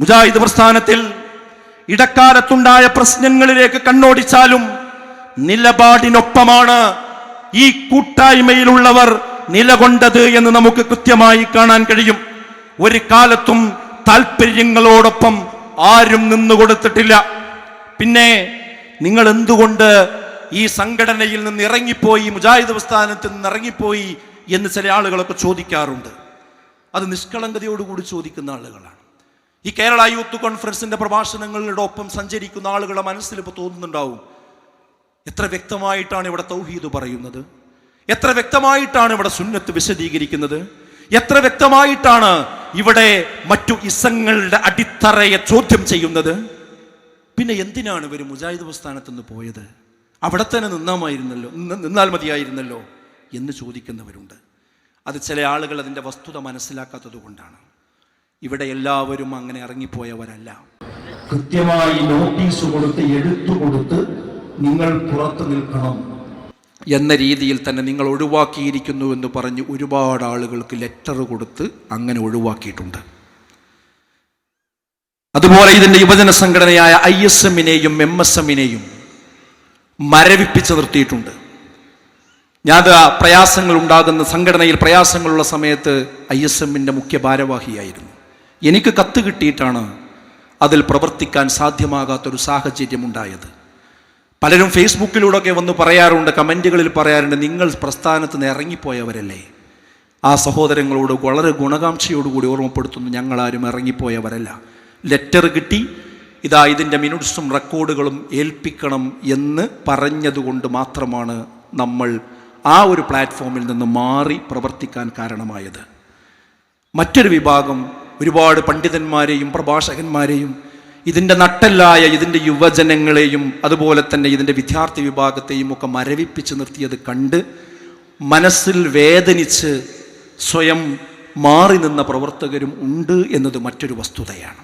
മുജാഹിദ് പ്രസ്ഥാനത്തിൽ ഇടക്കാലത്തുണ്ടായ പ്രശ്നങ്ങളിലേക്ക് കണ്ണോടിച്ചാലും നിലപാടിനൊപ്പമാണ് ഈ കൂട്ടായ്മയിലുള്ളവർ നിലകൊണ്ടത് എന്ന് നമുക്ക് കൃത്യമായി കാണാൻ കഴിയും. ഒരു കാലത്തും താല്പര്യങ്ങളോടൊപ്പം ആരും നിന്നു കൊടുത്തിട്ടില്ല. പിന്നെ നിങ്ങൾ എന്തുകൊണ്ട് ഈ സംഘടനയിൽ നിന്ന് ഇറങ്ങിപ്പോയി മുജാഹിദ് പ്രസ്ഥാനത്തിൽ നിന്ന് ഇറങ്ങിപ്പോയി എന്ന് ചില ആളുകളൊക്കെ ചോദിക്കാറുണ്ട്. അത് നിഷ്കളങ്കതയോടുകൂടി ചോദിക്കുന്ന ആളുകളാണ്. ഈ കേരള യൂത്ത് കോൺഫറൻസിന്റെ പ്രഭാഷണങ്ങളുടെ ഒപ്പം സഞ്ചരിക്കുന്ന ആളുകളെ മനസ്സിൽ ഇപ്പോൾ തോന്നുന്നുണ്ടാവും എത്ര വ്യക്തമായിട്ടാണ് ഇവിടെ തൗഹീദ് പറയുന്നത്? എത്ര വ്യക്തമായിട്ടാണ് ഇവിടെ സുന്നത്ത് വിശദീകരിക്കുന്നത്? എത്ര വ്യക്തമായിട്ടാണ് ഇവിടെ മറ്റു ഇസങ്ങളുടെ അടിത്തറയെ ചോദ്യം ചെയ്യുന്നത്? പിന്നെ എന്തിനാണ് ഇവർ മുജാഹിദ് പ്രസ്ഥാനത്ത് നിന്ന് പോയത്? അവിടെ തന്നെ നിന്നാമായിരുന്നല്ലോ നിന്നാൽ മതിയായിരുന്നല്ലോ എന്ന് ചോദിക്കുന്നവരുണ്ട്. അത് ചില ആളുകൾ അതിന്റെ വസ്തുത മനസ്സിലാക്കാത്തത് കൊണ്ടാണ്. ഇവിടെ എല്ലാവരും അങ്ങനെ ഇറങ്ങിപ്പോയവരല്ല. കൃത്യമായി നോട്ടീസ് കൊടുത്ത് എടുത്തു കൊടുത്ത് നിങ്ങൾ പുറത്തു നിൽക്കണം. എന്ന രീതിയിൽ തന്നെ നിങ്ങൾ ഒഴിവാക്കിയിരിക്കുന്നു എന്ന് പറഞ്ഞ് ഒരുപാട് ആളുകൾക്ക് ലെറ്റർ കൊടുത്ത് അങ്ങനെ ഒഴിവാക്കിയിട്ടുണ്ട്. അതുപോലെ ഇതിന്റെ യുവജന സംഘടനയായ ഐ എസ് എമ്മിനെയും എം എസ് എമ്മിനെയും മരവിപ്പിച്ച് നിർത്തിയിട്ടുണ്ട്. ഞാൻ പ്രയാസങ്ങൾ ഉണ്ടാകുന്ന സംഘടനയിൽ പ്രയാസങ്ങളുള്ള സമയത്ത് ഐ എസ് എമ്മിന്റെ മുഖ്യ ഭാരവാഹിയായിരുന്നു എനിക്ക് കത്ത് കിട്ടിയിട്ടാണ് അതിൽ പ്രവർത്തിക്കാൻ സാധ്യമാകാത്തൊരു സാഹചര്യം ഉണ്ടായത് പലരും ഫേസ്ബുക്കിലൂടെയൊക്കെ വന്ന് പറയാറുണ്ട് കമന്റുകളിൽ പറയാറുണ്ട് നിങ്ങൾ പ്രസ്ഥാനത്ത് നിന്ന് ഇറങ്ങിപ്പോയവരല്ലേ? ആ സഹോദരങ്ങളോട് വളരെ ഗുണകാംക്ഷയോടുകൂടി ഓർമ്മപ്പെടുത്തുന്നു ഞങ്ങളാരും ഇറങ്ങിപ്പോയവരല്ല. ലെറ്റർ കിട്ടി ഇതാ ഇതിന്റെ മിനിറ്റ്സും റെക്കോർഡുകളും ഏൽപ്പിക്കണം എന്ന് പറഞ്ഞതുകൊണ്ട് മാത്രമാണ് നമ്മൾ ആ ഒരു പ്ലാറ്റ്ഫോമിൽ നിന്ന് മാറി പ്രവർത്തിക്കാൻ കാരണമായത്. മറ്റൊരു വിഭാഗം ഒരുപാട് പണ്ഡിതന്മാരെയും പ്രഭാഷകന്മാരെയും ഇതിന്റെ നട്ടല്ലായ ഇതിന്റെ യുവജനങ്ങളെയും അതുപോലെ തന്നെ ഇതിന്റെ വിദ്യാർത്ഥി വിഭാഗത്തെയും ഒക്കെ മരവിപ്പിച്ച് നിർത്തിയത് കണ്ട് മനസ്സിൽ വേദനിച്ച് സ്വയം മാറി നിന്ന പ്രവർത്തകരും ഉണ്ട് എന്നത് മറ്റൊരു വസ്തുതയാണ്.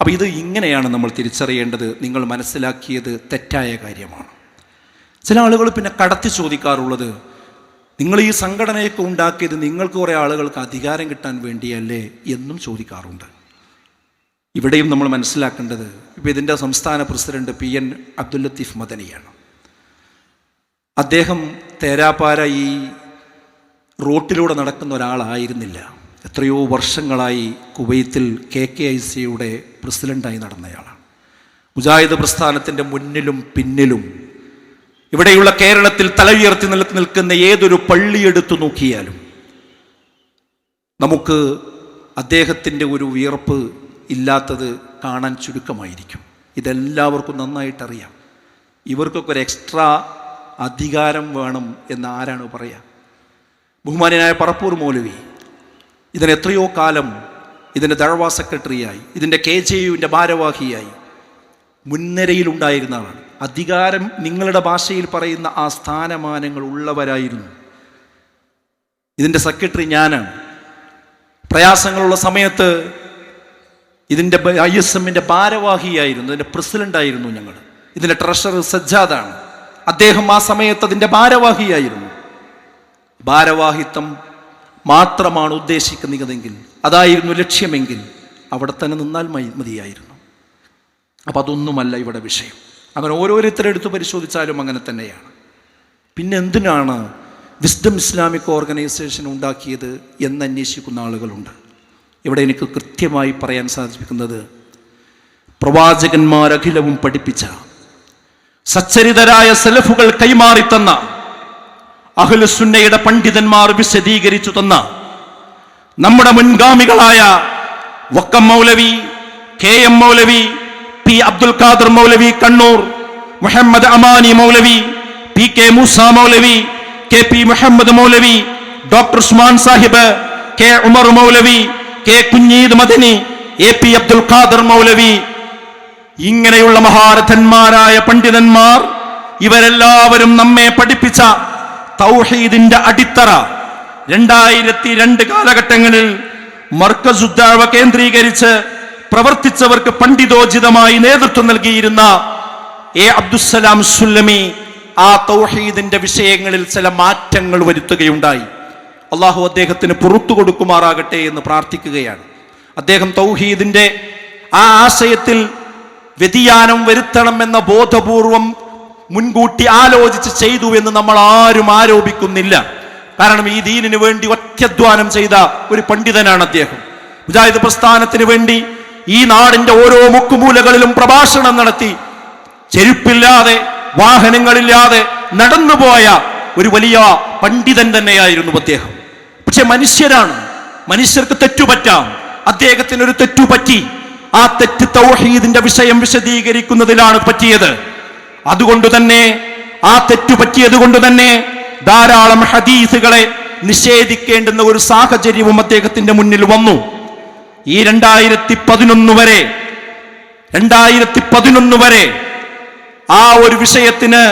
അപ്പോൾ ഇത് ഇങ്ങനെയാണ് നമ്മൾ തിരിച്ചറിയേണ്ടത്. നിങ്ങൾ മനസ്സിലാക്കിയത് തെറ്റായ കാര്യമാണ്. ചില ആളുകൾ പിന്നെ കടത്തി ചോദിക്കാറുള്ളത് നിങ്ങൾ ഈ സംഘടനയൊക്കെ ഉണ്ടാക്കിയത് നിങ്ങൾക്ക് കുറേ ആളുകൾക്ക് അധികാരം കിട്ടാൻ വേണ്ടിയല്ലേ എന്നും ചോദിക്കാറുണ്ട്. ഇവിടെയും നമ്മൾ മനസ്സിലാക്കേണ്ടത് ഇപ്പോൾ ഇതിന്റെ സംസ്ഥാന president P N Abdul Latheef മദനിയാണ്. അദ്ദേഹം തേരാപ്പാര ഈ റോട്ടിലൂടെ നടക്കുന്ന ഒരാളായിരുന്നില്ല. എത്രയോ വർഷങ്ങളായി കുവൈത്തിൽ കെ കെ ഐ സിയുടെ പ്രസിഡന്റായി നടന്നയാളാണ്. മുജാഹിദ് പ്രസ്ഥാനത്തിന്റെ മുന്നിലും പിന്നിലും ഇവിടെയുള്ള കേരളത്തിൽ തലയുയർത്തി നിലത്ത് നിൽക്ക് നിൽക്കുന്ന ഏതൊരു പള്ളിയെടുത്തു നോക്കിയാലും നമുക്ക് അദ്ദേഹത്തിന്റെ ഒരു വിയർപ്പ് ഇല്ലാത്തത് കാണാൻ ചുരുക്കമായിരിക്കും. ഇതെല്ലാവർക്കും നന്നായിട്ടറിയാം. ഇവർക്കൊക്കെ ഒരു എക്സ്ട്രാ അധികാരം വേണം എന്ന് ആരാണ് പറയുക ബഹുമാനായ പറപ്പൂർ മൗലവി ഇതിന് എത്രയോ കാലം ഇതിന്റെ ദഴവ സെക്രട്ടറിയായി ഇതിന്റെ കെ ജെ യുവിന്റെ ഭാരവാഹിയായി മുൻനിരയിലുണ്ടായിരുന്ന ആളാണ്. അധികാരം നിങ്ങളുടെ ഭാഷയിൽ പറയുന്ന ആ സ്ഥാനമാനങ്ങൾ ഉള്ളവരായിരുന്നു. ഇതിന്റെ സെക്രട്ടറി ഞാനാണ്. പ്രയാസങ്ങളുള്ള സമയത്ത് ഇതിന്റെ ഐ എസ് എമ്മിന്റെ ഭാരവാഹിയായിരുന്നു. ഇതിന്റെ പ്രസിഡന്റായിരുന്നു ഞങ്ങൾ. ഇതിന്റെ ട്രഷറർ സജ്ജാദാണ്. അദ്ദേഹം ആ സമയത്ത് അതിന്റെ ഭാരവാഹിയായിരുന്നു. ഭാരവാഹിത്വം മാത്രമാണ് ഉദ്ദേശിക്കുന്നതെങ്കിൽ അതായിരുന്നു ലക്ഷ്യമെങ്കിൽ അവിടെ തന്നെ നിന്നാൽ മതിയായിരുന്നു. അപ്പം അതൊന്നുമല്ല ഇവിടെ വിഷയം. അങ്ങനെ ഓരോരുത്തരെടുത്ത് പരിശോധിച്ചാലും അങ്ങനെ തന്നെയാണ്. പിന്നെ എന്തിനാണ് വിസ്ഡം ഇസ്ലാമിക് ഓർഗനൈസേഷൻ ഉണ്ടാക്കിയത് എന്ന് അന്വേഷിക്കുന്ന ആളുകളുണ്ട്. ഇവിടെ എനിക്ക് കൃത്യമായി പറയാൻ സാധിക്കുന്നത് പ്രവാചകന്മാരഖിലവും പഠിപ്പിച്ച സച്ചരിതരായ സെലഫുകൾ കൈമാറിത്തന്ന അഹ്ലുസുന്നയുടെ പണ്ഡിതന്മാർ വിശദീകരിച്ചു തന്ന നമ്മുടെ മുൻഗാമികളായ Vakkom Moulavi K M Moulavi P Abdul Khader Moulavi Kannur Muhammad Amani Moulavi P K Moosa Moulavi K P Muhammad Moulavi doctor Usman Sahib K Umar Moulavi K Kunjeed Madani A P Abdul Khader Moulavi. ഇങ്ങനെയുള്ള മഹാരഥന്മാരായ പണ്ഡിതന്മാർ ഇവരെല്ലാവരും നമ്മെ പഠിപ്പിച്ച തൗഹീദിന്റെ അടിത്തറ. രണ്ടായിരത്തി രണ്ട് കാലഘട്ടങ്ങളിൽ മർക്കസുദ്ധാവ കേന്ദ്രീകരിച്ച് പ്രവർത്തിച്ചവർക്ക് പണ്ഡിതോചിതമായി നേതൃത്വം നൽകിയിരുന്ന എ അബ്ദുസലാം സുല്ലമി ആ തൗഹീദിന്റെ വിഷയങ്ങളിൽ ചില മാറ്റങ്ങൾ വരുത്തുകയുണ്ടായി. അള്ളാഹു അദ്ദേഹത്തിന് പുറത്തു കൊടുക്കുമാറാകട്ടെ എന്ന് പ്രാർത്ഥിക്കുകയാണ്. അദ്ദേഹം തൗഹീദിന്റെ ആ ആശയത്തിൽ വ്യതിയാനം വരുത്തണം എന്ന ബോധപൂർവം മുൻകൂട്ടി ആലോചിച്ച് ചെയ്തു എന്ന് നമ്മൾ ആരും ആരോപിക്കുന്നില്ല. കാരണം ഈ ദീനിന് വേണ്ടി ഒറ്റധ്വാനം ചെയ്ത ഒരു പണ്ഡിതനാണ് അദ്ദേഹം. മുജാഹിദ് പ്രസ്ഥാനത്തിന് വേണ്ടി ഈ നാടിന്റെ ഓരോ മുക്കുമൂലകളിലും പ്രഭാഷണം നടത്തി ചെരുപ്പില്ലാതെ വാഹനങ്ങളില്ലാതെ നടന്നുപോയ ഒരു വലിയ പണ്ഡിതൻ തന്നെയായിരുന്നു അദ്ദേഹം. പക്ഷെ മനുഷ്യരാണ്. മനുഷ്യർക്ക് തെറ്റുപറ്റാം. അദ്ദേഹത്തിന് ഒരു തെറ്റു പറ്റി. ആ തെറ്റ് തൗഹീദിന്റെ വിഷയം വിശദീകരിക്കുന്നതിലാണ് പറ്റിയത്. അതുകൊണ്ട് തന്നെ ആ തെറ്റു പറ്റിയത് കൊണ്ട് തന്നെ ധാരാളം ഹദീസുകളെ നിഷേധിക്കേണ്ടുന്ന ഒരു സാഹചര്യവും അദ്ദേഹത്തിന്റെ മുന്നിൽ വന്നു. ഈ രണ്ടായിരത്തി പതിനൊന്ന് വരെ രണ്ടായിരത്തി പതിനൊന്ന് വരെ ആ ഒരു വിഷയത്തിന്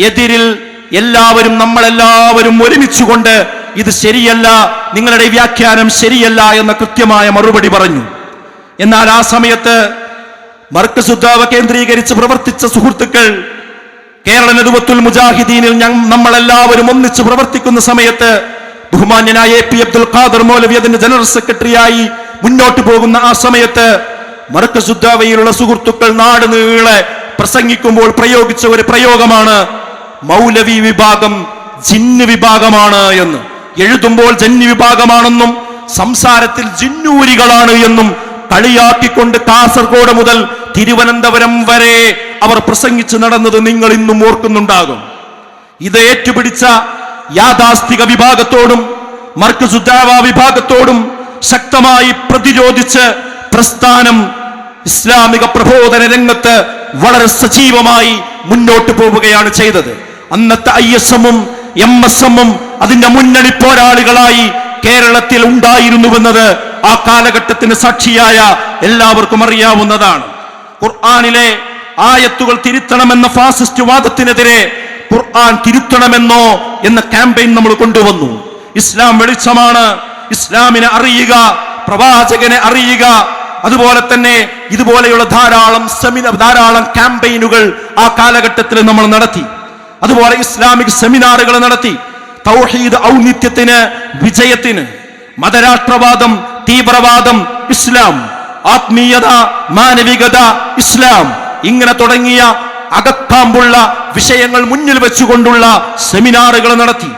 എതിരിൽ എല്ലാവരും നമ്മളെല്ലാവരും ഒരുമിച്ചുകൊണ്ട് ഇത് ശരിയല്ല നിങ്ങളുടെ വ്യാഖ്യാനം ശരിയല്ല എന്ന കൃത്യമായ മറുപടി പറഞ്ഞു. എന്നാൽ ആ സമയത്ത് മർക്കസുദ്ധാവ കേന്ദ്രീകരിച്ച് പ്രവർത്തിച്ച സുഹൃത്തുക്കൾ കേരള നെതുവത്തുൽ മുജാഹിദീനിൽ നമ്മളെല്ലാവരും ഒന്നിച്ച് പ്രവർത്തിക്കുന്ന സമയത്ത് ബഹുമാന്യനായ എ പി അബ്ദുൽ ഖാദർ മൗലവി അതിന്റെ ജനറൽ സെക്രട്ടറിയായി മുന്നോട്ട് പോകുന്ന ആ സമയത്ത് മർക്കസുദ്ധാവയിലുള്ള സുഹൃത്തുക്കൾ നാട് നീളെ പ്രസംഗിക്കുമ്പോൾ പ്രയോഗിച്ച ഒരു പ്രയോഗമാണ് മൗലവി വിഭാഗം ജിന്ന് വിഭാഗമാണ് എന്ന്. എഴുതുമ്പോൾ ജന്നി വിഭാഗമാണെന്നും സംസാരത്തിൽ ജിന്നൂരികളാണ് എന്നും കളിയാക്കിക്കൊണ്ട് കാസർഗോഡ് മുതൽ തിരുവനന്തപുരം വരെ അവർ പ്രസംഗിച്ചു നടന്നത് നിങ്ങൾ ഇന്നും ഓർക്കുന്നുണ്ടാകും. ഇത് ഏറ്റുപിടിച്ച യാഥാസ്ഥിക വിഭാഗത്തോടും മർക്കുസുദ്ധാവ വിഭാഗത്തോടും ശക്തമായി പ്രതിരോധിച്ച് പ്രസ്ഥാനം ഇസ്ലാമിക പ്രബോധന രംഗത്ത് വളരെ സജീവമായി മുന്നോട്ട് പോവുകയാണ് ചെയ്തത്. അന്നത്തെ ഐ എസ് എമ്മും എം എസ് എമ്മും അതിന്റെ മുന്നണി പോരാളികളായി കേരളത്തിൽ ഉണ്ടായിരുന്നുവെന്നത് ആ കാലഘട്ടത്തിന് സാക്ഷിയായ എല്ലാവർക്കും അറിയാവുന്നതാണ്. ഖുർആാനിലെ ആയത്തുകൾ തിരുത്തണമെന്ന ഫാസിസ്റ്റ് വാദത്തിനെതിരെ ഖുർആൻ തിരുത്തണമെന്നോ എന്ന ക്യാമ്പയിൻ നമ്മൾ കൊണ്ടുവന്നു. ഇസ്ലാം വെളിച്ചമാണ്. ഇസ്ലാമിനെ അറിയുക പ്രവാചകനെ അറിയുക. അതുപോലെ തന്നെ ഇതുപോലെയുള്ള ധാരാളം സെമിനാർ ധാരാളം ക്യാമ്പയിനുകൾ ആ കാലഘട്ടത്തിൽ നമ്മൾ നടത്തി. അതുപോലെ ഇസ്ലാമിക് സെമിനാറുകൾ നടത്തി. തൗഹീദ് ഔന്നിത്യത്തിന് വിജയത്തിന് മതരാഷ്ട്രവാദം തീവ്രവാദം ഇസ്ലാം ആത്മീയത മാനവികത ഇസ്ലാം ഇങ്ങനെ തുടങ്ങിയ അകത്താമ്പുള്ള വിഷയങ്ങൾ മുന്നിൽ വെച്ചുകൊണ്ടുള്ള സെമിനാറുകൾ നടത്തി.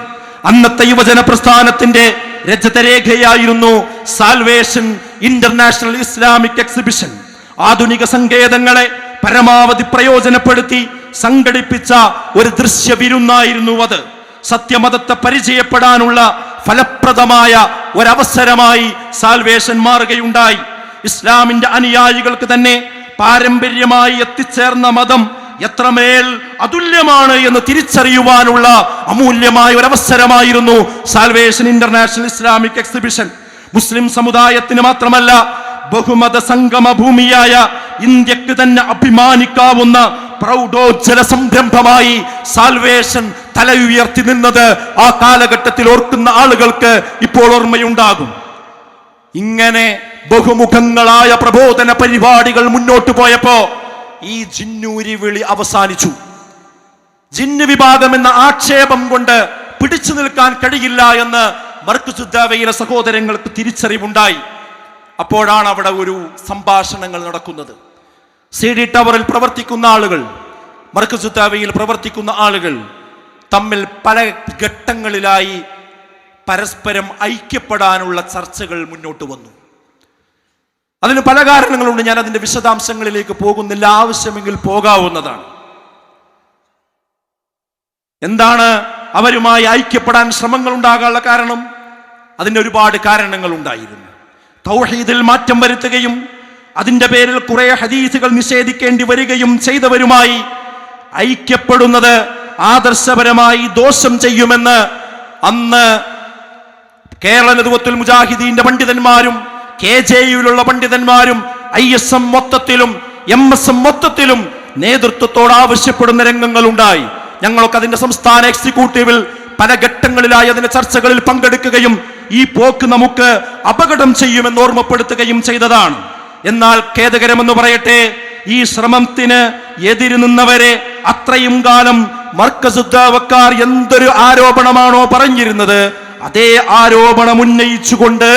അന്നത്തെ യുവജന പ്രസ്ഥാനത്തിന്റെ രജതരേഖയായിരുന്നു സാൽവേഷൻ ഇന്റർനാഷണൽ ഇസ്ലാമിക് എക്സിബിഷൻ. ആധുനിക സങ്കേതങ്ങളെ പരമാവധി പ്രയോജനപ്പെടുത്തി സംഘടിപ്പിച്ച ഒരു ദൃശ്യ വിരുന്നായിരുന്നു അത്. സത്യമതത്തെ പരിചയപ്പെടാനുള്ള ഫലപ്രദമായ ഒരവസരമായി സാൽവേഷൻ മാറുകയുണ്ടായി. ഇസ്ലാമിന്റെ അനുയായികൾക്ക് തന്നെ പാരമ്പര്യമായി എത്തിച്ചേർന്ന മതം എത്രമേൽ അതുല്യമാണ് എന്ന് തിരിച്ചറിയുവാനുള്ള അമൂല്യമായ ഒരു അവസരമായിരുന്നു സാൽവേഷൻ ഇന്റർനാഷണൽ ഇസ്ലാമിക് എക്സിബിഷൻ മുസ്ലിം സമുദായത്തിന് മാത്രമല്ല ബഹുമത സംഗമ ഭൂമിയായ ഇന്ത്യയ്ക്ക് തന്നെ അഭിമാനിക്കാവുന്ന പ്രൗഢോജ്ജല സംരംഭമായി സാൽവേഷൻ തല ഉയർത്തി നിന്നത് ആ കാലഘട്ടത്തിൽ ഓർക്കുന്ന ആളുകൾക്ക് ഇപ്പോൾ ഓർമ്മയുണ്ടാകും. ഇങ്ങനെ ബഹുമുഖങ്ങളായ പ്രബോധന പരിപാടികൾ മുന്നോട്ട് പോയപ്പോ ഈ ജിന്നൂരി വിളി അവസാനിച്ചു. ജിന്ന് വിഭാഗം എന്ന ആക്ഷേപം കൊണ്ട് പിടിച്ചു നിൽക്കാൻ കഴിയില്ല എന്ന് മർക്കുസുദ്ദാവയിലെ സഹോദരങ്ങൾക്ക് തിരിച്ചറിവുണ്ടായി. അപ്പോഴാണ് അവിടെ ഒരു സംഭാഷണങ്ങൾ നടക്കുന്നത്. സി ഡി ടവറിൽ പ്രവർത്തിക്കുന്ന ആളുകൾ മർക്കുസുദ്ദാവയിൽ പ്രവർത്തിക്കുന്ന ആളുകൾ തമ്മിൽ പല ഘട്ടങ്ങളിലായി പരസ്പരം ഐക്യപ്പെടാനുള്ള ചർച്ചകൾ മുന്നോട്ട് വന്നു. അതിന് പല കാരണങ്ങളുണ്ട്. ഞാൻ അതിന്റെ വിശദാംശങ്ങളിലേക്ക് പോകുന്നില്ല. ആവശ്യമെങ്കിൽ പോകാവുന്നതാണ്. എന്താണ് അവരുമായി ഐക്യപ്പെടാൻ ശ്രമങ്ങൾ ഉണ്ടാകാനുള്ള കാരണം? അതിന് ഒരുപാട് കാരണങ്ങൾ ഉണ്ടായിരുന്നു തൗഹീദിൽ മാറ്റം വരുത്തുകയും അതിന്റെ പേരിൽ കുറെ ഹദീസുകൾ നിഷേധിക്കേണ്ടി വരികയും ചെയ്തവരുമായി ഐക്യപ്പെടുന്നത് ആദർശപരമായി ദോഷം ചെയ്യുമെന്ന് അന്ന് കേരള നേതൃത്വത്തിൽ മുജാഹിദീന്റെ പണ്ഡിതന്മാരും കെ ജെ യുയിലുള്ള പണ്ഡിതന്മാരും ഐ എസ് എം മൊത്തത്തിലും എം എസ് എം മൊത്തത്തിലും നേതൃത്വത്തോട് ആവശ്യപ്പെടുന്ന രംഗങ്ങൾ ഉണ്ടായി ഞങ്ങളൊക്കെ അതിന്റെ സംസ്ഥാന എക്സിക്യൂട്ടീവിൽ പല ഘട്ടങ്ങളിലായി അതിന്റെ ചർച്ചകളിൽ പങ്കെടുക്കുകയും ഈ പോക്ക് നമുക്ക് അപകടം ചെയ്യുമെന്ന് ഓർമ്മപ്പെടുത്തുകയും ചെയ്തതാണ്. എന്നാൽ ഖേദകരമെന്ന് പറയട്ടെ ഈ ശ്രമത്തിന് എതിര് നിന്നവരെ അത്രയും കാലം മർക്കസുദ്ധാവക്കാർ എന്തൊരു ആരോപണമാണോ പറഞ്ഞിരുന്നത് അതേ ആരോപണം ഉന്നയിച്ചുകൊണ്ട്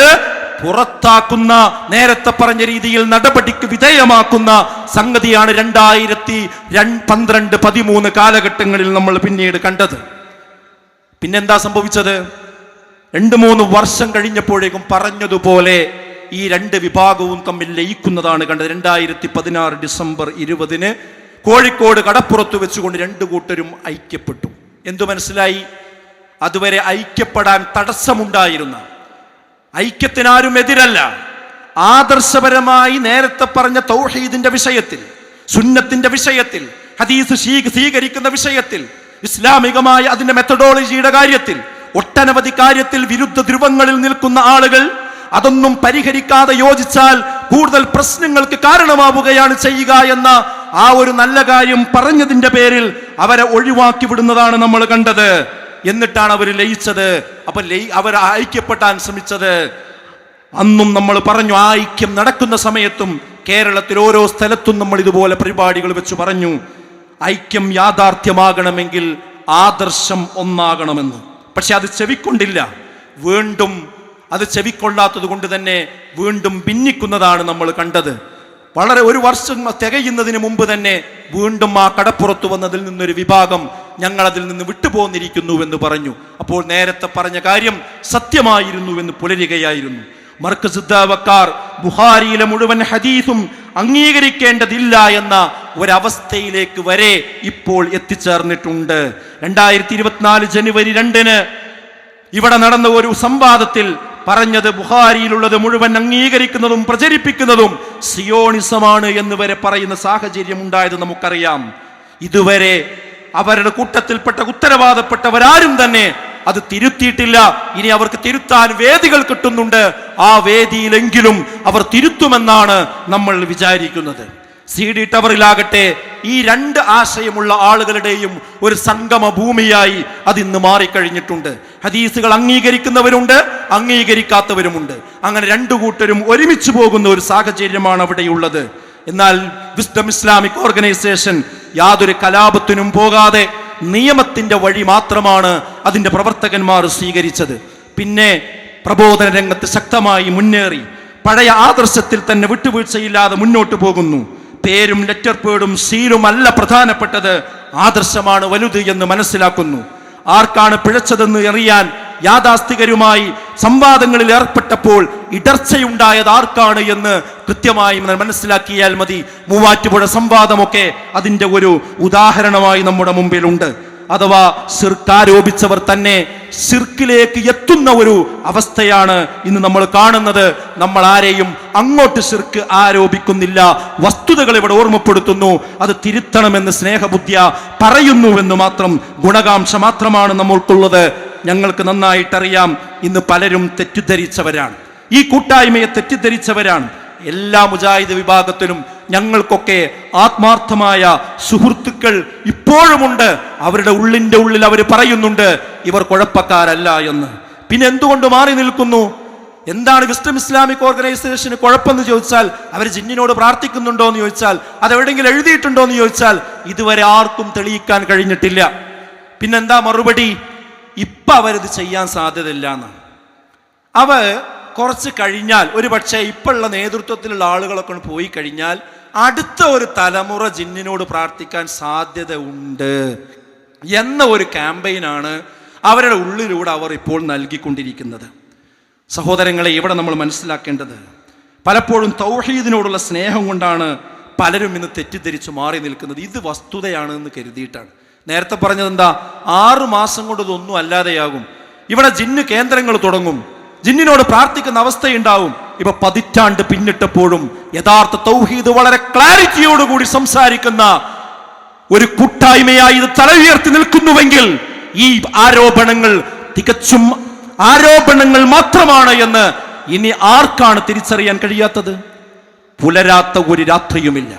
പുറത്താക്കുന്ന നേരത്തെ പറഞ്ഞ രീതിയിൽ നടപടിക്ക് വിധേയമാക്കുന്ന സംഗതിയാണ് രണ്ടായിരത്തി രണ്ട് പന്ത്രണ്ട് പതിമൂന്ന് കാലഘട്ടങ്ങളിൽ നമ്മൾ പിന്നീട് കണ്ടത്. പിന്നെന്താ സംഭവിച്ചത്? രണ്ട് മൂന്ന് വർഷം കഴിഞ്ഞപ്പോഴേക്കും പറഞ്ഞതുപോലെ ഈ രണ്ട് വിഭാഗവും തമ്മിൽ ലയിക്കുന്നതാണ് കണ്ടത്. രണ്ടായിരത്തി പതിനാറ് ഡിസംബർ ഇരുപതിന് കോഴിക്കോട് കടപ്പുറത്ത് വെച്ചുകൊണ്ട് രണ്ടു കൂട്ടരും ഐക്യപ്പെട്ടു. എന്തു മനസ്സിലായി? അതുവരെ ഐക്യപ്പെടാൻ തടസ്സമുണ്ടായിരുന്ന ഐക്യത്തിനാരും എതിരല്ല ആദർശപരമായി നേരത്തെ പറഞ്ഞ തൗഹീദിന്റെ വിഷയത്തിൽ സുന്നത്തിന്റെ വിഷയത്തിൽ ഹദീസ് സ്വീ- സ്വീകരിക്കുന്ന വിഷയത്തിൽ ഇസ്ലാമികമായ അതിന്റെ മെത്തഡോളജിയുടെ കാര്യത്തിൽ ഒട്ടനവധി കാര്യത്തിൽ വിരുദ്ധ ധ്രുവങ്ങളിൽ നിൽക്കുന്ന ആളുകൾ അതൊന്നും പരിഹരിക്കാതെ യോജിച്ചാൽ കൂടുതൽ പ്രശ്നങ്ങൾക്ക് കാരണമാവുകയാണ് ചെയ്യുക എന്ന ആ ഒരു നല്ല കാര്യം പറഞ്ഞതിന്റെ പേരിൽ അവരെ ഒഴിവാക്കി വിടുന്നതാണ് നമ്മൾ കണ്ടത്. എന്നിട്ടാണ് അവർ ലയിച്ചത്. അപ്പൊ അവർ ഐക്യപ്പെട്ടാൻ ശ്രമിച്ചത്. അന്നും നമ്മൾ പറഞ്ഞു ആ ഐക്യം നടക്കുന്ന സമയത്തും കേരളത്തിൽ ഓരോ സ്ഥലത്തും നമ്മൾ ഇതുപോലെ പരിപാടികൾ വെച്ച് പറഞ്ഞു. ഐക്യം യാഥാർത്ഥ്യമാകണമെങ്കിൽ ആദർശം ഒന്നാകണമെന്ന്. പക്ഷെ അത് ചെവിക്കൊണ്ടില്ല. വീണ്ടും അത് ചെവിക്കൊള്ളാത്തത് കൊണ്ട് തന്നെ വീണ്ടും ഭിന്നിക്കുന്നതാണ് നമ്മൾ കണ്ടത്. വളരെ ഒരു വർഷം തികയുന്നതിന് മുമ്പ് തന്നെ വീണ്ടും ആ കടപ്പുറത്ത് വന്നതിൽ നിന്നൊരു വിഭാഗം ഞങ്ങൾ അതിൽ നിന്ന് വിട്ടുപോന്നിരിക്കുന്നു എന്ന് പറഞ്ഞു. അപ്പോൾ നേരത്തെ പറഞ്ഞ കാര്യം സത്യമായിരുന്നു എന്ന് പുലരുകയായിരുന്നു. മർക്കസുദ്ദാവക്കാർ ബുഹാരിയിലെ മുഴുവൻ ഹദീസും അംഗീകരിക്കേണ്ടതില്ല എന്ന ഒരവസ്ഥയിലേക്ക് വരെ ഇപ്പോൾ എത്തിച്ചേർന്നിട്ടുണ്ട്. രണ്ടായിരത്തി ഇരുപത്തിനാല് ജനുവരി രണ്ടിന് ഇവിടെ നടന്ന ഒരു സംവാദത്തിൽ പറഞ്ഞത് ബുഹാരിയിലുള്ളത് മുഴുവൻ അംഗീകരിക്കുന്നതും പ്രചരിപ്പിക്കുന്നതും സിയോണിസമാണ് എന്ന് വരെ പറയുന്ന സാഹചര്യം ഉണ്ടായത് നമുക്കറിയാം. ഇതുവരെ അവരുടെ കൂട്ടത്തിൽപ്പെട്ട ഉത്തരവാദപ്പെട്ടവരാരും തന്നെ അത് തിരുത്തിയിട്ടില്ല. ഇനി അവർക്ക് തിരുത്താൻ വേദികൾ കിട്ടുന്നുണ്ട്. ആ വേദിയിലെങ്കിലും അവർ തിരുത്തുമെന്നാണ് നമ്മൾ വിചാരിക്കുന്നത്. സി ഡി ടവറിലാകട്ടെ ഈ രണ്ട് ആശയമുള്ള ആളുകളുടെയും ഒരു സംഗമ ഭൂമിയായി അത് ഇന്ന് മാറിക്കഴിഞ്ഞിട്ടുണ്ട്. ഹദീസുകൾ അംഗീകരിക്കുന്നവരുണ്ട് അംഗീകരിക്കാത്തവരുമുണ്ട്. അങ്ങനെ രണ്ടു കൂട്ടരും ഒരുമിച്ച് പോകുന്ന ഒരു സാഹചര്യമാണ് അവിടെയുള്ളത്. എന്നാൽ വിസ്ഡം ഇസ്ലാമിക് ഓർഗനൈസേഷൻ യാതൊരു കലാപത്തിനും പോകാതെ നിയമത്തിന്റെ വഴി മാത്രമാണ് അതിന്റെ പ്രവർത്തകന്മാർ സ്വീകരിച്ചത്. പിന്നെ പ്രബോധന രംഗത്ത് ശക്തമായി മുന്നേറി പഴയ ആദർശത്തിൽ തന്നെ വിട്ടുവീഴ്ചയില്ലാതെ മുന്നോട്ട് പോകുന്നു. പേരും ലെറ്റർ പേഡും അല്ല പ്രധാനപ്പെട്ടത്. ആദർശമാണ് വലുത് എന്ന് മനസ്സിലാക്കുന്നു. ആർക്കാണ് പിഴച്ചതെന്ന് അറിയാൻ യാഥാസ്ഥികരുമായി സംവാദങ്ങളിൽ ഏർപ്പെട്ടപ്പോൾ ഇടർച്ചയുണ്ടായത് ആർക്കാണ് എന്ന് കൃത്യമായി മനസ്സിലാക്കിയാൽ മതി. മൂവാറ്റുപുഴ സംവാദമൊക്കെ അതിന്റെ ഒരു ഉദാഹരണമായി നമ്മുടെ മുമ്പിലുണ്ട്. അഥവാ സിർക്കാരോപിച്ചവർ തന്നെ സിർക്കിലേക്ക് എത്തുന്ന ഒരു അവസ്ഥയാണ് ഇന്ന് നമ്മൾ കാണുന്നത്. നമ്മൾ ആരെയും അങ്ങോട്ട് സിർക്ക് ആരോപിക്കുന്നില്ല. വസ്തുതകൾ ഇവിടെ ഓർമ്മപ്പെടുത്തുന്നു. അത് തിരുത്തണമെന്ന് സ്നേഹബുദ്ധിയ പറയുന്നുവെന്ന് മാത്രം ഗുണകാംക്ഷ മാത്രമാണ് നമ്മൾക്കുള്ളത്. ഞങ്ങൾക്ക് നന്നായിട്ടറിയാം. ഇന്ന് പലരും തെറ്റിദ്ധരിച്ചവരാണ്. ഈ കൂട്ടായ്മയെ തെറ്റിദ്ധരിച്ചവരാണ്. എല്ലാ മുജാഹിദ് വിഭാഗത്തിലും ഞങ്ങൾക്കൊക്കെ ആത്മാർത്ഥമായ സുഹൃത്തുക്കൾ ഇപ്പോഴുമുണ്ട്. അവരുടെ ഉള്ളിന്റെ ഉള്ളിൽ അവർ പറയുന്നുണ്ട് ഇവർ കുഴപ്പക്കാരല്ല എന്ന്. പിന്നെ എന്തുകൊണ്ട് മാറി നിൽക്കുന്നു? എന്താണ് വിസ്റ്റം ഇസ്ലാമിക് ഓർഗനൈസേഷന് കുഴപ്പമെന്ന് ചോദിച്ചാൽ അവർ ജിന്നിനോട് പ്രാർത്ഥിക്കുന്നുണ്ടോ എന്ന് ചോദിച്ചാൽ അത് എവിടെയെങ്കിലും എഴുതിയിട്ടുണ്ടോ എന്ന് ചോദിച്ചാൽ ഇതുവരെ ആർക്കും തെളിയിക്കാൻ കഴിഞ്ഞിട്ടില്ല. പിന്നെന്താ മറുപടി? ഇപ്പം അവരിത് ചെയ്യാൻ സാധ്യതയില്ല എന്നാണ് അവ കുറച്ച് കഴിഞ്ഞാൽ ഒരു പക്ഷേ ഇപ്പോഴുള്ള നേതൃത്വത്തിലുള്ള ആളുകളൊക്കെ പോയി കഴിഞ്ഞാൽ അടുത്ത ഒരു തലമുറ ജിന്നിനോട് പ്രാർത്ഥിക്കാൻ സാധ്യത ഉണ്ട് എന്ന ഒരു ക്യാമ്പയിനാണ് അവരുടെ ഉള്ളിലൂടെ അവർ ഇപ്പോൾ നൽകിക്കൊണ്ടിരിക്കുന്നത്. സഹോദരങ്ങളെ ഇവിടെ നമ്മൾ മനസ്സിലാക്കേണ്ടത് പലപ്പോഴും തൗഹീദിനോടുള്ള സ്നേഹം കൊണ്ടാണ് പലരും ഇന്ന് തെറ്റിദ്ധരിച്ച് മാറി നിൽക്കുന്നത്. ഇത് വസ്തുതയാണ് എന്ന് കരുതിയിട്ടാണ്. നേരത്തെ പറഞ്ഞത് എന്താ ആറു മാസം കൊണ്ട് ഇതൊന്നും അല്ലാതെയാകും. ഇവിടെ ജിന്ന് കേന്ദ്രങ്ങൾ തുടങ്ങും. ജിന്നിനോട് പ്രാർത്ഥിക്കുന്ന അവസ്ഥയുണ്ടാവും. ഇപ്പൊ പതിറ്റാണ്ട് പിന്നിട്ടപ്പോഴും യഥാർത്ഥ തൗഹീദ് വളരെ ക്ലാരിറ്റിയോടുകൂടി സംസാരിക്കുന്ന ഒരു കൂട്ടായ്മയായി ഇത് തല ഉയർത്തി നിൽക്കുന്നുവെങ്കിൽ ഈ ആരോപണങ്ങൾ തികച്ചും ആരോപണങ്ങൾ മാത്രമാണ് എന്ന് ഇനി ആർക്കാണ് തിരിച്ചറിയാൻ കഴിയാത്തത്? പുലരാത്ത ഒരു രാത്രിയുമില്ല.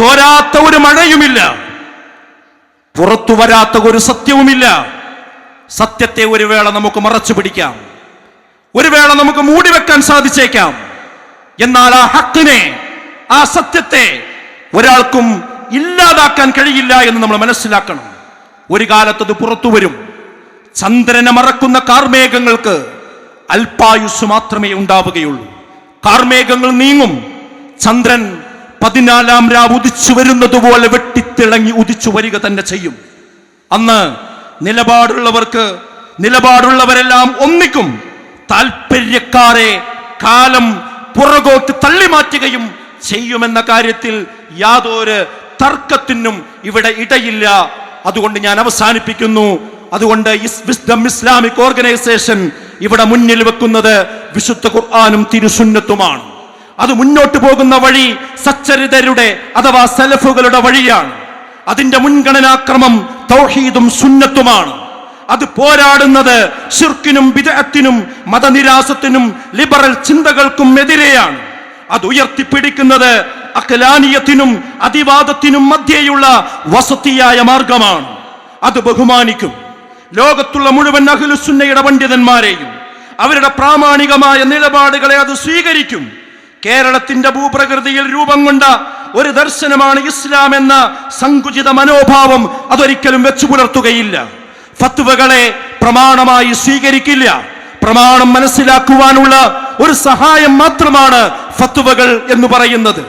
തോരാത്ത ഒരു മഴയുമില്ല. പുറത്തു വരാത്ത ഒരു സത്യവുമില്ല. സത്യത്തെ ഒരു വേള നമുക്ക് മറച്ചു പിടിക്കാം. ഒരു വേള നമുക്ക് മൂടി വെക്കാൻ സാധിച്ചേക്കാം. എന്നാൽ ആ ഹക്കിനെ ആ സത്യത്തെ ഒരാൾക്കും ഇല്ലാതാക്കാൻ കഴിയില്ല എന്ന് നമ്മൾ മനസ്സിലാക്കണം. ഒരു കാലത്ത് അത് പുറത്തു വരും. ചന്ദ്രനെ മറക്കുന്ന കാർമേഘങ്ങൾക്ക് അല്പായുസ് മാത്രമേ ഉണ്ടാവുകയുള്ളൂ. കാർമേഘങ്ങൾ നീങ്ങും. ചന്ദ്രൻ പതിനാലാം രാവ് ഉദിച്ചു വരുന്നത് പോലെ വെട്ടിത്തിളങ്ങി ഉദിച്ചു വരിക തന്നെ ചെയ്യും. അന്ന് നിലപാടുള്ളവർക്ക് നിലപാടുള്ളവരെല്ലാം ഒന്നിക്കും. താല്പര്യക്കാരെ കാലം പുറകോട്ട് തള്ളി മാറ്റുകയും ചെയ്യുമെന്ന കാര്യത്തിൽ യാതൊരു തർക്കത്തിനും ഇവിടെ ഇടയില്ല. അതുകൊണ്ട് ഞാൻ അവസാനിപ്പിക്കുന്നു. അതുകൊണ്ട് ഇസ്ലാമിക് ഓർഗനൈസേഷൻ ഇവിടെ മുന്നിൽ വെക്കുന്നത് വിശുദ്ധ ഖുർആാനും തിരുസുന്നത്തുമാണ്. അത് മുന്നോട്ട് പോകുന്ന വഴി സച്ചരിതരുടെ അഥവാ സലഫുകളുടെ വഴിയാണ്. അതിന്റെ മുൻഗണനാക്രമം തൗഹീദും സുന്നത്തുമാണ്. അത് പോരാടുന്നത് ശിർക്കിനും വിദഗ്ധത്തിനും മതനിരാസത്തിനും ലിബറൽ ചിന്തകൾക്കും എതിരെയാണ്. അത് ഉയർത്തിപ്പിടിക്കുന്നത് അഖലാനിയത്തിനും അതിവാദത്തിനും മധ്യേയുള്ള വസതിയായ മാർഗമാണ്. അത് ബഹുമാനിക്കും. ലോകത്തുള്ള മുഴുവൻ അഖിലുസുന്നയുടെ പണ്ഡിതന്മാരെയും അവരുടെ പ്രാമാണികമായ നിലപാടുകളെ അത് സ്വീകരിക്കും. കേരളത്തിന്റെ ഭൂപ്രകൃതിയിൽ രൂപം കൊണ്ട ഒരു ദർശനമാണ് ഇസ്ലാം എന്ന സങ്കുചിത മനോഭാവം അതൊരിക്കലും വെച്ചു പുലർത്തുകയില്ല. ഫത്വകളെ പ്രമാണമായി സ്വീകരിക്കില്ല. പ്രമാണം മനസ്സിലാക്കുവാനുള്ള ഒരു സഹായം മാത്രമാണ് ഫത്വകൾ എന്ന് പറയുന്നത്.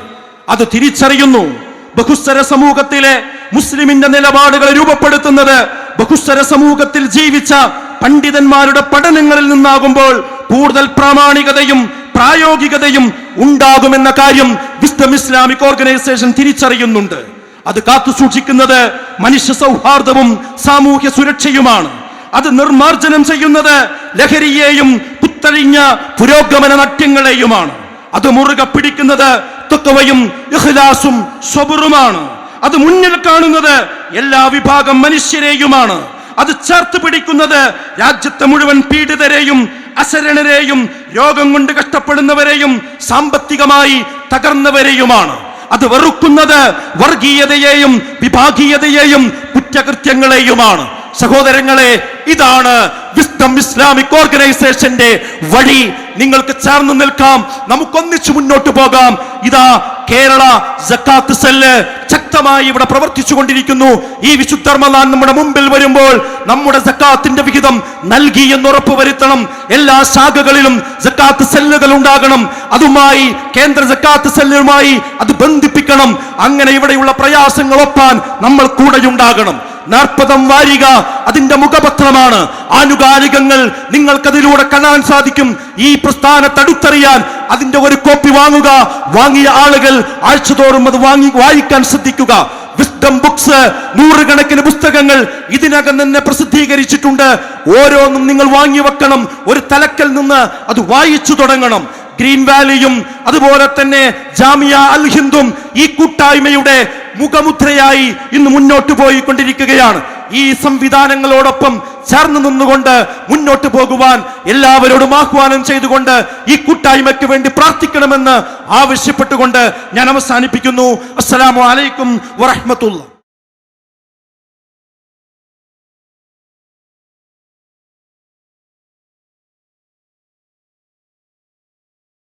അത് തിരിച്ചറിയുന്നു. ബഹുസ്വര സമൂഹത്തിലെ മുസ്ലിമിന്റെ നിലപാടുകൾ രൂപപ്പെടുത്തുന്നത് ബഹുസ്വര സമൂഹത്തിൽ ജീവിച്ച പണ്ഡിതന്മാരുടെ പഠനങ്ങളിൽ നിന്നാകുമ്പോൾ കൂടുതൽ പ്രാമാണികതയും പ്രായോഗികതയും ഉണ്ടാകുമെന്ന കാര്യം വിസ്ഡം ഇസ്ലാമിക് ഓർഗനൈസേഷൻ തിരിച്ചറിയുന്നുണ്ട്. അത് കാത്തു സൂക്ഷിക്കുന്നത് മനുഷ്യ സൗഹാർദ്ദവും സാമൂഹ്യ സുരക്ഷയുമാണ്. അത് നിർമാർജനം ചെയ്യുന്നത് ലഹരിയെയും കുത്തഴിഞ്ഞ പുരോഗമന നട്യങ്ങളെയുമാണ്. അത് മുറുകെ പിടിക്കുന്നത് തുക്കവയും ഇഖ്ലാസും സ്വബുറുമാണ്. അത് മുന്നിൽ കാണുന്നത് എല്ലാ വിഭാഗം മനുഷ്യരെയുമാണ്. അത് ചേർത്ത് പിടിക്കുന്നത് രാജ്യത്തെ മുഴുവൻ പീഡിതരെയും അശരണരെയും രോഗം കൊണ്ട് കഷ്ടപ്പെടുന്നവരെയും സാമ്പത്തികമായി തകർന്നവരെയുമാണ്. അത് വെറുക്കുന്നത് വർഗീയതയെയും വിഭാഗീയതയെയും കുറ്റകൃത്യങ്ങളെയുമാണ്. സഹോദരങ്ങളെ ഇതാണ് വിസ്തം ഇസ്ലാമിക് ഓർഗനൈസേഷന്റെ വഴി. നിങ്ങൾക്ക് ചേർന്ന് നിൽക്കാം. നമുക്കൊന്നിച്ചു മുന്നോട്ട് പോകാം. ഇതാ കേരള ജക്കാത്ത് സെല്ല് ശക്തമായി ഇവിടെ പ്രവർത്തിച്ചു കൊണ്ടിരിക്കുന്നു ഈ വിശുദ്ധ റമദാൻ നമ്മുടെ മുമ്പിൽ വരുമ്പോൾ നമ്മുടെ ജക്കാത്തിന്റെ വിഹിതം നൽകി എന്ന് ഉറപ്പുവരുത്തണം എല്ലാ ശാഖകളിലും ജക്കാത്ത് സെല്ലുകൾ ഉണ്ടാകണം. അതുമായി കേന്ദ്ര ജക്കാത്ത് സെല്ലുമായി അത് ബന്ധിപ്പിക്കണം. അങ്ങനെ ഇവിടെയുള്ള പ്രയാസങ്ങൾ ഒപ്പാൻ നമ്മൾ കൂടെയുണ്ടാകണം. നാർപ്പതം വാരിക അതിന്റെ മുഖപത്രമാണ്. ആനുകാലികങ്ങൾ നിങ്ങൾക്കതിലൂടെ കാണാൻ സാധിക്കും. ഈ പ്രസ്ഥാനത്തെ അടുത്തറിയാൻ അതിന്റെ ഒരു കോപ്പി വാങ്ങുക. വാങ്ങിയ ആളുകൾ ആഴ്ചതോറും അത് വാങ്ങി വായിക്കാൻ ശ്രദ്ധിക്കുക. വിസ്ഡം ബുക്സ് നൂറുകണക്കിന് പുസ്തകങ്ങൾ ഇതിനകം തന്നെ പ്രസിദ്ധീകരിച്ചിട്ടുണ്ട്. ഓരോന്നും നിങ്ങൾ വാങ്ങി വെക്കണം. ഒരു തലക്കൽ നിന്ന് അത് വായിച്ചു തുടങ്ങണം. ഗ്രീൻ വാലിയും അതുപോലെ തന്നെ ജാമിയ അൽ ഹിന്ദും ഈ കൂട്ടായ്മയുടെ മുഖമുദ്രയായി ഇന്ന് മുന്നോട്ട് പോയിക്കൊണ്ടിരിക്കുകയാണ്. ഈ സംവിധാനങ്ങളോടൊപ്പം ചേർന്ന് നിന്നുകൊണ്ട് മുന്നോട്ട് പോകുവാൻ എല്ലാവരോടും ആഹ്വാനം ചെയ്തുകൊണ്ട് ഈ കൂട്ടായ്മയ്ക്ക് വേണ്ടി പ്രാർത്ഥിക്കണമെന്ന് ആവശ്യപ്പെട്ടുകൊണ്ട് ഞാൻ അവസാനിപ്പിക്കുന്നു. അസ്സലാമു അലൈക്കും വറഹ്മത്തുള്ളാഹി.